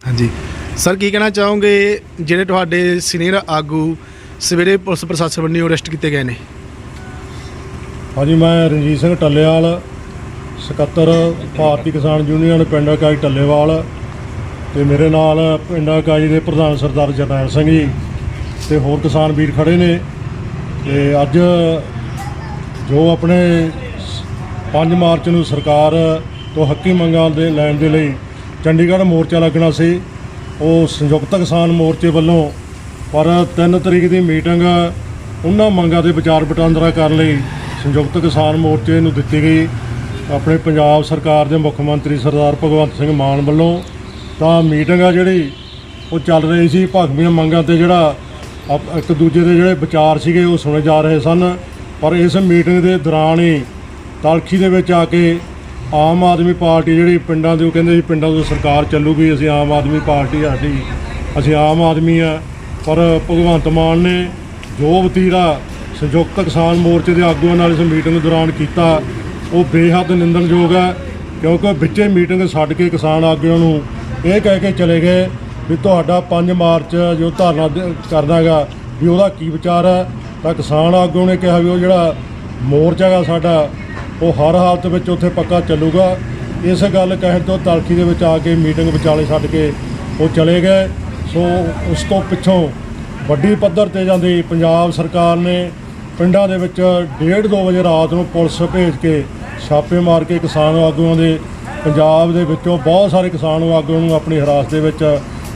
ਹਾਂਜੀ। ਸਰ ਕੀ ਕਹਿਣਾ ਚਾਹੋਗੇ ਜਿਹੜੇ ਤੁਹਾਡੇ ਸੀਨੀਅਰ ਆਗੂ ਸਵੇਰੇ ਪੁਲਿਸ ਪ੍ਰਸ਼ਾਸਨ ਵੱਲੋਂ ਅਰੈਸਟ ਕੀਤੇ ਗਏ ਨੇ? ਹਾਂਜੀ, ਮੈਂ ਰਣਜੀਤ ਸਿੰਘ ਟੱਲੇਵਾਲ, ਸਕੱਤਰ ਭਾਰਤੀ ਕਿਸਾਨ ਯੂਨੀਅਨ ਪਿੰਡ ਇਕਾਈ ਟੱਲੇਵਾਲ ਤੇ ਮੇਰੇ ਨਾਲ ਪਿੰਡ ਇਕਾਈ ਦੇ ਪ੍ਰਧਾਨ ਸਰਦਾਰ ਜਰਨੈਲ ਸਿੰਘ ਜੀ ਤੇ ਹੋਰ ਕਿਸਾਨ ਵੀਰ ਖੜੇ ਨੇ ਤੇ ਅੱਜ ਜੋ ਆਪਣੇ 5 ਮਾਰਚ ਨੂੰ ਸਰਕਾਰ ਤੋਂ ਹੱਕੀ ਮੰਗਾਂ ਦੇ ਲੈਣ ਦੇ ਲਈ ਚੰਡੀਗੜ੍ਹ ਮੋਰਚਾ ਲੱਗਣਾ ਸੀ। ਉਹ ਸੰਯੁਕਤ ਕਿਸਾਨ ਮੋਰਚੇ ਵੱਲੋਂ ਪਰ 3 ਤਰੀਕ ਦੀ ਮੀਟਿੰਗ ਉਹਨਾਂ ਮੰਗਾਂ 'ਤੇ ਵਿਚਾਰ ਵਟਾਂਦਰਾ ਕਰਨ ਲਈ ਸੰਯੁਕਤ ਕਿਸਾਨ ਮੋਰਚੇ ਨੂੰ ਦਿੱਤੀ ਗਈ। ਆਪਣੇ ਪੰਜਾਬ ਸਰਕਾਰ ਦੇ ਮੁੱਖ ਮੰਤਰੀ ਸਰਦਾਰ ਭਗਵੰਤ ਸਿੰਘ ਮਾਨ ਵੱਲੋਂ ਤਾਂ ਮੀਟਿੰਗ ਆ ਜਿਹੜੀ, ਉਹ ਚੱਲ ਰਹੀ ਸੀ। ਭਾਗਵੀਆਂ ਮੰਗਾਂ ਤੇ ਜਿਹੜਾ ਆਪ- ਇੱਕ ਦੂਜੇ ਦੇ ਜਿਹੜੇ ਵਿਚਾਰ ਸੀਗੇ, ਉਹ ਸੁਣੇ ਜਾ ਰਹੇ ਸਨ। ਪਰ ਇਸ ਮੀਟਿੰਗ ਦੇ ਦੌਰਾਨ ਹੀ ਤਲਖੀ ਦੇ ਵਿੱਚ ਆ ਕੇ ਆਮ ਆਦਮੀ ਪਾਰਟੀ ਜਿਹੜੀ ਪਿੰਡਾਂ ਦੇ, ਉਹ ਕਹਿੰਦੇ ਸੀ ਪਿੰਡਾਂ ਤੋਂ ਸਰਕਾਰ ਚੱਲੂਗੀ, ਅਸੀਂ ਆਮ ਆਦਮੀ ਪਾਰਟੀ ਸਾਡੀ। ਅਸੀਂ ਆਮ ਆਦਮੀ ਆ। ਪਰ ਭਗਵੰਤ ਮਾਨ ਨੇ ਜੋ ਵਤੀਰਾ ਸੰਯੁਕਤ ਕਿਸਾਨ ਮੋਰਚੇ ਦੇ ਆਗੂਆਂ ਨਾਲ ਇਸ ਮੀਟਿੰਗ ਦੌਰਾਨ ਕੀਤਾ, ਉਹ ਬੇਹੱਦ ਨਿੰਦਣਯੋਗ ਹੈ, ਕਿਉਂਕਿ ਵਿੱਚੇ ਮੀਟਿੰਗ ਛੱਡ ਕੇ ਕਿਸਾਨ ਆਗੂਆਂ ਨੂੰ ਇਹ ਕਹਿ ਕੇ ਚਲੇ ਗਏ ਵੀ ਤੁਹਾਡਾ 5 ਮਾਰਚ ਜੋ ਧਰਨਾ ਦੇ- ਹੈਗਾ, ਵੀ ਉਹਦਾ ਕੀ ਵਿਚਾਰ ਹੈ? ਤਾਂ ਕਿਸਾਨ ਆਗੂ ਨੇ ਕਿਹਾ ਵੀ ਉਹ ਜਿਹੜਾ ਮੋਰਚਾ ਹੈਗਾ ਸਾਡਾ ਉਹ ਹਰ ਹਾਲਤ ਵਿੱਚ ਉੱਥੇ ਪੱਕਾ ਚੱਲੂਗਾ। ਇਸ ਗੱਲ ਕਹਿਣ ਤੋਂ ਤਲਖੀ ਦੇ ਵਿੱਚ ਆ ਕੇ ਮੀਟਿੰਗ ਵਿਚਾਲੇ ਛੱਡ ਕੇ ਉਹ ਚਲੇ ਗਏ। ਸੋ ਉਸ ਤੋਂ ਪਿੱਛੋਂ ਵੱਡੀ ਪੱਧਰ ਤੇ ਜਾਂਦੀ ਪੰਜਾਬ ਸਰਕਾਰ ਨੇ ਪਿੰਡਾਂ ਦੇ ਵਿੱਚ 1:30 ਵਜੇ ਰਾਤ ਨੂੰ ਪੁਲਿਸ ਭੇਜ ਕੇ ਛਾਪੇ ਮਾਰ ਕੇ ਕਿਸਾਨ ਆਗੂਆਂ ਦੇ ਪੰਜਾਬ ਦੇ ਵਿੱਚੋਂ ਬਹੁਤ ਸਾਰੇ ਕਿਸਾਨ ਆਗੂਆਂ ਨੂੰ ਆਪਣੀ ਹਿਰਾਸਤ ਦੇ ਵਿੱਚ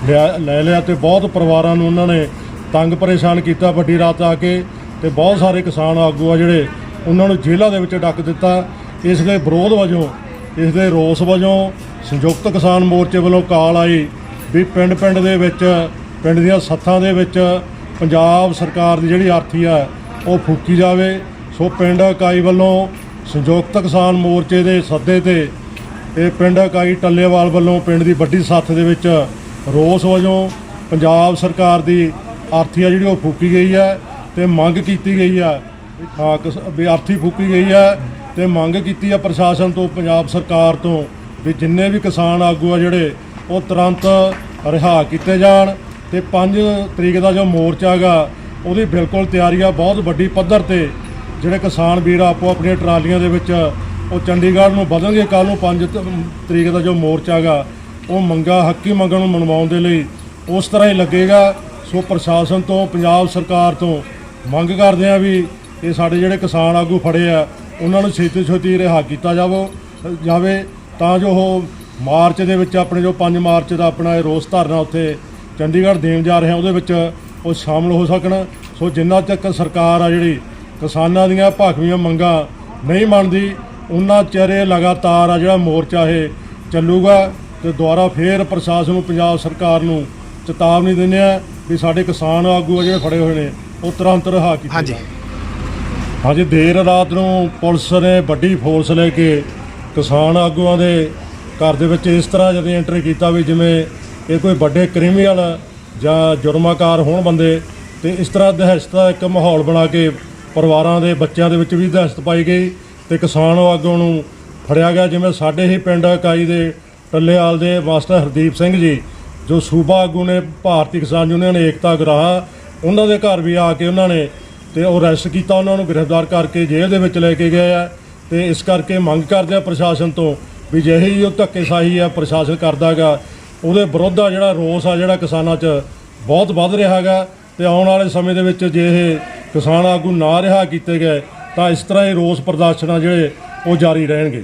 ਲਿਆ- ਲੈ ਲਿਆ ਤੇ ਬਹੁਤ ਪਰਿਵਾਰਾਂ ਨੂੰ ਉਹਨਾਂ ਨੇ ਤੰਗ ਪਰੇਸ਼ਾਨ ਕੀਤਾ। ਵੱਡੀ ਰਾਤ ਆ ਕੇ ਤੇ ਬਹੁਤ ਸਾਰੇ ਕਿਸਾਨ ਆਗੂ ਆ ਜਿਹੜੇ ਉਹਨਾਂ ਨੂੰ ਜੇਲ੍ਹਾਂ ਦੇ ਵਿੱਚ ਡੱਕ ਦਿੱਤਾ। ਇਸ ਦੇ ਵਿਰੋਧ ਵਜੋਂ, ਇਸ ਦੇ ਰੋਸ ਵਜੋਂ ਸੰਯੁਕਤ ਕਿਸਾਨ ਮੋਰਚੇ ਵੱਲੋਂ ਕਾਲ ਆਈ ਵੀ ਪਿੰਡ ਪਿੰਡ ਦੇ ਵਿੱਚ, ਪਿੰਡ ਦੀਆਂ ਸੱਥਾਂ ਦੇ ਵਿੱਚ ਪੰਜਾਬ ਸਰਕਾਰ ਦੀ ਜਿਹੜੀ ਆਰਥੀ ਆ, ਉਹ ਫੂਕੀ ਜਾਵੇ। ਸੋ ਪਿੰਡ ਇਕਾਈ ਵੱਲੋਂ ਸੰਯੁਕਤ ਕਿਸਾਨ ਮੋਰਚੇ ਦੇ ਸੱਦੇ ਤੇ ਇਹ ਪਿੰਡ ਇਕਾਈ ਟੱਲੇਵਾਲ ਵੱਲੋਂ ਪਿੰਡ ਦੀ ਵੱਡੀ ਸੱਥ ਦੇ ਵਿੱਚ ਰੋਸ ਵਜੋਂ ਪੰਜਾਬ ਸਰਕਾਰ ਦੀ ਆਰਥੀ ਆ ਜਿਹੜੀ ਉਹ ਫੂਕੀ ਗਈ ਹੈ ਤੇ ਮੰਗ ਕੀਤੀ ਗਈ ਆ ਹਾਂ, ਕਿਸ- ਵੀ ਆਰਥੀ ਫੂਕੀ ਗਈ ਹੈ ਤੇ ਮੰਗ ਕੀਤੀ ਆ ਪ੍ਰਸ਼ਾਸਨ ਤੋਂ, ਪੰਜਾਬ ਸਰਕਾਰ ਤੋਂ, ਵੀ ਜਿੰਨੇ ਵੀ ਕਿਸਾਨ ਆਗੂ ਆ ਜਿਹੜੇ, ਉਹ ਤੁਰੰਤ ਰਿਹਾ ਕੀਤੇ ਜਾਣ ਤੇ 5 ਤਰੀਕ ਦਾ ਜੋ ਮੋਰਚਾ ਹੈਗਾ, ਉਹਦੀ ਬਿਲਕੁਲ ਤਿਆਰੀ ਆ। ਬਹੁਤ ਵੱਡੀ ਪੱਧਰ ਤੇ ਜਿਹੜੇ ਕਿਸਾਨ ਵੀਰ ਆਪੋ ਆਪਣੀਆਂ ਟਰਾਲੀਆਂ ਦੇ ਵਿੱਚ, ਉਹ ਚੰਡੀਗੜ੍ਹ ਨੂੰ ਵਧਣਗੇ ਕੱਲ ਨੂੰ 5 ਤਰੀਕ ਦਾ ਜੋ ਮੋਰਚਾ ਹੈਗਾ, ਉਹ ਮੰਗਾ, ਹੱਕੀ ਮੰਗਾਂ ਨੂੰ ਮਨਵਾਉਣ ਦੇ ਲਈ ਉਸ ਤਰ੍ਹਾਂ ਹੀ ਲੱਗੇਗਾ। ਸੋ ਪ੍ਰਸ਼ਾਸਨ ਤੋਂ, ਪੰਜਾਬ ਸਰਕਾਰ ਤੋਂ ਮੰਗ ਕਰਦੇ ਆ ਵੀ ਇਹ ਸਾਡੇ ਜਿਹੜੇ ਕਿਸਾਨ ਆਗੂ ਫੜੇ ਆ ਉਹਨਾਂ ਨੂੰ ਛੇਤੀ ਛੇਤੀ ਰਿਹਾ ਕੀਤਾ ਜਾਵੋ ਜਾਵੇ। ਤਾਂ ਜੋ ਉਹ ਮਾਰਚ ਦੇ ਵਿੱਚ ਆਪਣੇ ਜੋ 5 ਮਾਰਚ ਦਾ ਆਪਣਾ ਇਹ ਰੋਸ ਧਰਨਾ ਉੱਥੇ ਚੰਡੀਗੜ੍ਹ ਦੇਣ ਜਾ ਰਹੇ ਆ ਉਹਦੇ ਵਿੱਚ ਉਹ ਸ਼ਾਮਲ ਹੋ ਸਕਣ। ਸੋ ਜਿੰਨਾ ਤੱਕ ਸਰਕਾਰ ਆ ਜਿਹੜੀ ਕਿਸਾਨਾਂ ਦੀਆਂ ਭਾਖਵੀਆਂ ਮੰਗਾਂ ਨਹੀਂ ਮੰਨਦੀ ਉਹਨਾਂ ਇਹ ਲਗਾਤਾਰ ਆ ਜਿਹੜਾ ਮੋਰਚਾ ਇਹ ਚੱਲੂਗਾ ਤੇ ਦੁਬਾਰਾ ਫੇਰ ਪ੍ਰਸ਼ਾਸਨ ਨੂੰ ਪੰਜਾਬ ਸਰਕਾਰ ਨੂੰ ਚੇਤਾਵਨੀ ਦਿੰਦੇ ਆ ਵੀ ਸਾਡੇ ਕਿਸਾਨ ਆਗੂ ਆ ਜਿਹੜੇ ਫੜੇ ਹੋਏ ਨੇ ਉਹ ਤੁਰੰਤ ਰਿਹਾ ਕੀਤੇ ਹਾਂਜੀ। ਜਾਣ। ਹਾਂਜੀ, ਦੇਰ ਰਾਤ ਨੂੰ ਪੁਲਿਸ ਨੇ ਵੱਡੀ ਫੋਰਸ ਲੈ ਕੇ ਕਿਸਾਨ ਆਗੂਆਂ ਦੇ ਘਰ ਦੇ ਵਿੱਚ ਇਸ ਤਰ੍ਹਾਂ ਜਦੋਂ ਐਂਟਰ ਕੀਤਾ ਵੀ ਜਿਵੇਂ ਇਹ ਕੋਈ ਵੱਡੇ ਕ੍ਰਿਮੀਨਲ ਜਾਂ ਜੁਰਮਾਕਾਰ ਹੋਣ ਬੰਦੇ ਤੇ ਇਸ ਤਰ੍ਹਾਂ ਦਹਿਸ਼ਤ ਦਾ ਇੱਕ ਮਾਹੌਲ ਬਣਾ ਕੇ ਪਰਿਵਾਰਾਂ ਦੇ ਬੱਚਿਆਂ ਦੇ ਵਿੱਚ ਵੀ ਦਹਿਸ਼ਤ ਪਾਈ ਗਈ ਤੇ ਕਿਸਾਨ ਆਗੂਆਂ ਨੂੰ ਫੜਿਆ ਗਿਆ ਜਿਵੇਂ ਸਾਡੇ ਹੀ ਪਿੰਡ ਇਕਾਈ ਦੇ ਟੱਲੇਵਾਲ ਦੇ ਮਾਸਟਰ ਹਰਦੀਪ ਸਿੰਘ ਜੀ, ਜੋ ਸੂਬਾ ਆਗੂ ਨੇ ਭਾਰਤੀ ਕਿਸਾਨ ਯੂਨੀਅਨ ਏਕਤਾ ਗਰਾਹ, ਉਹਨਾਂ ਦੇ ਘਰ ਵੀ ਆ ਕੇ ਉਹਨਾਂ ਨੇ ਤੇ ਉਹ ਅਰੈਸਟ ਕੀਤਾ ਉਹਨਾਂ ਨੂੰ, ਗ੍ਰਿਫਤਾਰ ਕਰਕੇ ਜੇਲ੍ਹ ਦੇ ਵਿੱਚ ਲੈ ਕੇ ਗਏ ਆ ਤੇ ਇਸ ਕਰਕੇ ਮੰਗ ਕਰਦੇ ਆ ਪ੍ਰਸ਼ਾਸਨ ਤੋਂ ਵੀ ਜਿਹੀ ਉਹ ਧੱਕੇਸ਼ਾਹੀ ਆ, ਪ੍ਰਸ਼ਾਸਨ ਕਰਦਾਗਾ ਉਹਦੇ ਵਿਰੁੱਧ ਆ ਜਿਹੜਾ ਰੋਸ ਆ, ਜਿਹੜਾ ਕਿਸਾਨਾਂ 'ਚ ਬਹੁਤ ਵੱਧ ਰਿਹਾ ਹੈਗਾ ਤੇ ਆਉਣ ਵਾਲੇ ਸਮੇਂ ਦੇ ਵਿੱਚ ਜੇ ਇਹ ਕਿਸਾਨ ਆਗੂ ਨਾ ਰਿਹਾ ਕੀਤੇ ਗਏ, ਤਾਂ ਇਸ ਤਰ੍ਹਾਂ ਹੀ ਰੋਸ ਪ੍ਰਦਰਸ਼ਨ ਆ ਜਿਹੜੇ ਉਹ ਜਾਰੀ ਰਹਿਣਗੇ।